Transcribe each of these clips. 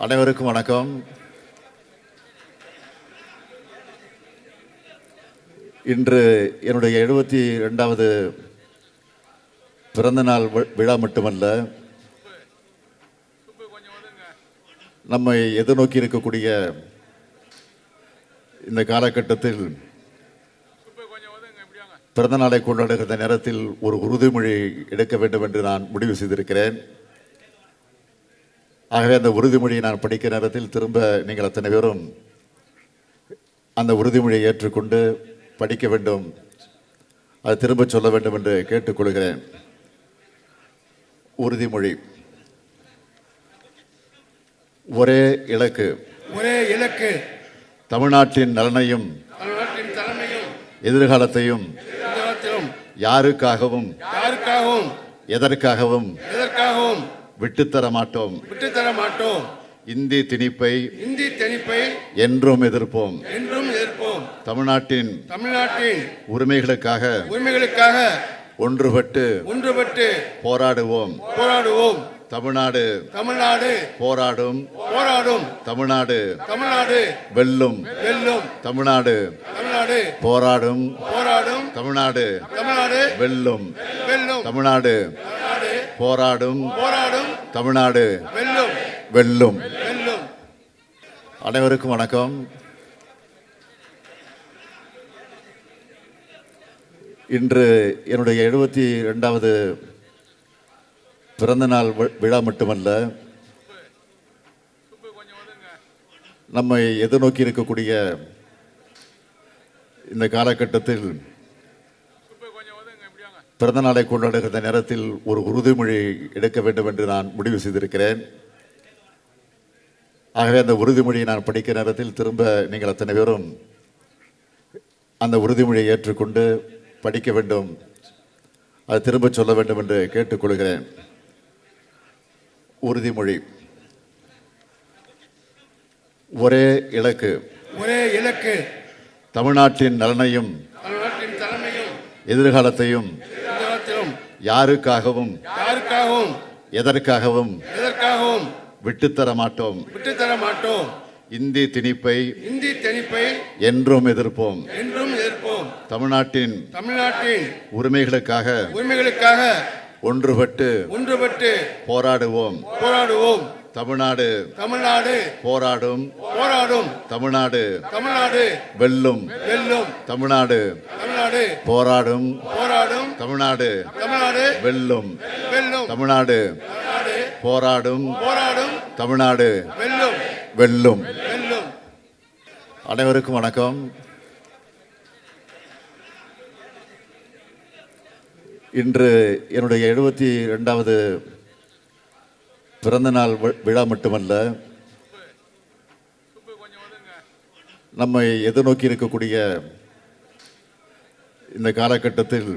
அனைவருக்கும் வணக்கம். இன்று என்னுடைய எழுபத்தி ரெண்டாவது பிறந்தநாள் வி- விழா மட்டுமல்ல நம்மை எதிர்நோக்கி இருக்கக்கூடிய இந்த காலகட்டத்தில் பிறந்தநாளை கொண்டாடுகிற நேரத்தில் ஒரு உறுதிமொழி எடுக்க வேண்டும் என்று நான் முடிவு செய்திருக்கிறேன். ஆகவே அந்த உறுதிமொழியை நான் படிக்கிற நேரத்தில் திரும்ப நீங்கள் அத்தனை பேரும் அந்த உறுதிமொழியை ஏற்றுக்கொண்டு படிக்க வேண்டும். அது திரும்ப சொல்ல வேண்டும் என்று கேட்டுக்கொள்கிறேன். உறுதிமொழி. ஒரே இலக்கு. ஒரே இலக்கு. தமிழ்நாட்டின் நலனையும் எதிர்காலத்தையும் யாருக்காகவும் எதற்காகவும் எதற்காகவும் விட்டுத்தர மாட்டோம் விட்டுத்தர மாட்டோம் இந்தி திணிப்பை இந்தி திணிப்பை என்றும் எதிர்ப்போம். என்றும் எதிர்ப்போம். தமிழ்நாட்டின் தமிழ்நாட்டின் உரிமைகளுக்காக உரிமைகளுக்காக ஒன்றுபட்டு ஒன்றுபட்டு போராடுவோம். போராடுவோம். தமிழ்நாடு தமிழ்நாடு போராடும். போராடும். தமிழ்நாடு தமிழ்நாடு வெல்லும். வெல்லும். தமிழ்நாடு தமிழ்நாடு போராடும். போராடும். தமிழ்நாடு தமிழ்நாடு வெல்லும். வெல்லும். தமிழ்நாடு தமிழ்நாடு போராடும். போராடும். தமிழ்நாடு. வெல்லும். அனைவருக்கும் வணக்கம். இன்று என்னுடைய எழுபத்தி ரெண்டாவது பிறந்தநாள் விழா மட்டுமல்ல நம்மை எதிர்நோக்கி இருக்கக்கூடிய இந்த காலகட்டத்தில் பிறந்த நாளை கொண்டாடுகிற நேரத்தில் ஒரு உறுதிமொழி எடுக்க வேண்டும் என்று நான் முடிவு செய்திருக்கிறேன். ஆகவே அந்த உறுதிமொழியை நான் படிக்கிற நேரத்தில் திரும்ப நீங்கள் அத்தனை பேரும் அந்த உறுதிமொழியை ஏற்றுக்கொண்டு படிக்க வேண்டும். அது திரும்ப சொல்ல வேண்டும் என்று கேட்டுக்கொள்கிறேன். உறுதிமொழி ஒரே இலக்கு. ஒரே இலக்கு. தமிழ்நாட்டின் நலனையும் எதிர்காலத்தையும் யாருக்காகவும் யாருக்காகவும் எதற்காகவும் எதற்காகவும் விட்டுத்தர மாட்டோம் விட்டுத்தர மாட்டோம் இந்தி திணிப்பை இந்தி திணிப்பை என்றும் எதிர்ப்போம். என்றும் எதிர்ப்போம். தமிழ்நாட்டின் தமிழ்நாட்டின் உரிமைகளுக்காக உரிமைகளுக்காக ஒன்றுபட்டு ஒன்றுபட்டு போராடுவோம். போராடுவோம். தமிழ்நாடு தமிழ்நாடு போராடும். போராடும். தமிழ்நாடு தமிழ்நாடு வெல்லும். வெல்லும். தமிழ்நாடு தமிழ்நாடு போராடும். போராடும். தமிழ்நாடு தமிழ்நாடு வெல்லும். வெல்லும். தமிழ்நாடு போராடும். போராடும். தமிழ்நாடு வெல்லும். வெல்லும். வெல்லும். அனைவருக்கும் வணக்கம். இன்று என்னுடைய எழுபத்தி ரெண்டாவது பிறந்தநாள் விழா மட்டுமல்ல நம்மை எதிர்நோக்கி இருக்கக்கூடிய இந்த காலகட்டத்தில்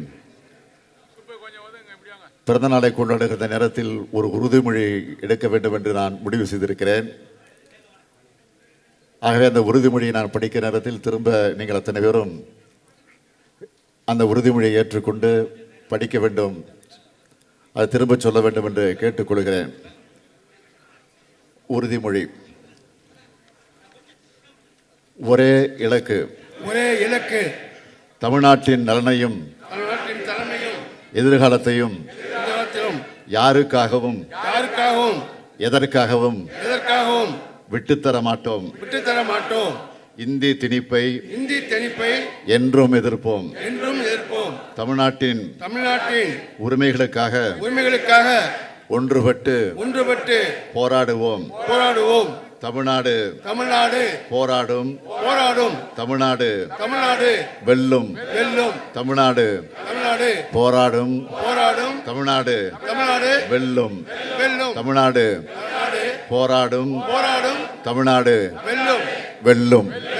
பிறந்த நாளை கொண்டாடுகிற நேரத்தில் ஒரு உறுதிமொழி எடுக்க வேண்டும் என்று நான் முடிவு செய்திருக்கிறேன். ஆகவே அந்த உறுதிமொழியை நான் படிக்கிற நேரத்தில் திரும்ப நீங்கள் அத்தனை பேரும் அந்த உறுதிமொழியை ஏற்றுக்கொண்டு படிக்க வேண்டும். அதை திரும்ப சொல்ல வேண்டும் என்று கேட்டுக்கொள்கிறேன். உறுதிமொழி. ஒரே இலக்கு. ஒரே இலக்கு. தமிழ்நாட்டின் நலனையும் எதிர்காலத்தையும் யாருக்காகவும் யாருக்காகவும் எதற்காகவும் எதற்காகவும் விட்டுத்தர மாட்டோம். விட்டுத்தர மாட்டோம். இந்தி திணிப்பை இந்தி திணிப்பை என்றும் எதிர்ப்போம். என்றும் எதிர்ப்போம். தமிழ்நாட்டின் தமிழ்நாட்டின் உரிமைகளுக்காக உரிமைகளுக்காக ஒன்றுபட்டு ஒன்றுபட்டு போராடுவோம். போராடுவோம். தமிழ்நாடு தமிழ்நாடு போராடும். போராடும். தமிழ்நாடு தமிழ்நாடு வெல்லும். வெல்லும். தமிழ்நாடு தமிழ்நாடு போராடும். போராடும். தமிழ்நாடு தமிழ்நாடு வெல்லும். வெல்லும். தமிழ்நாடு தமிழ்நாடு போராடும். போராடும். தமிழ்நாடு வெல்லும். வெல்லும்.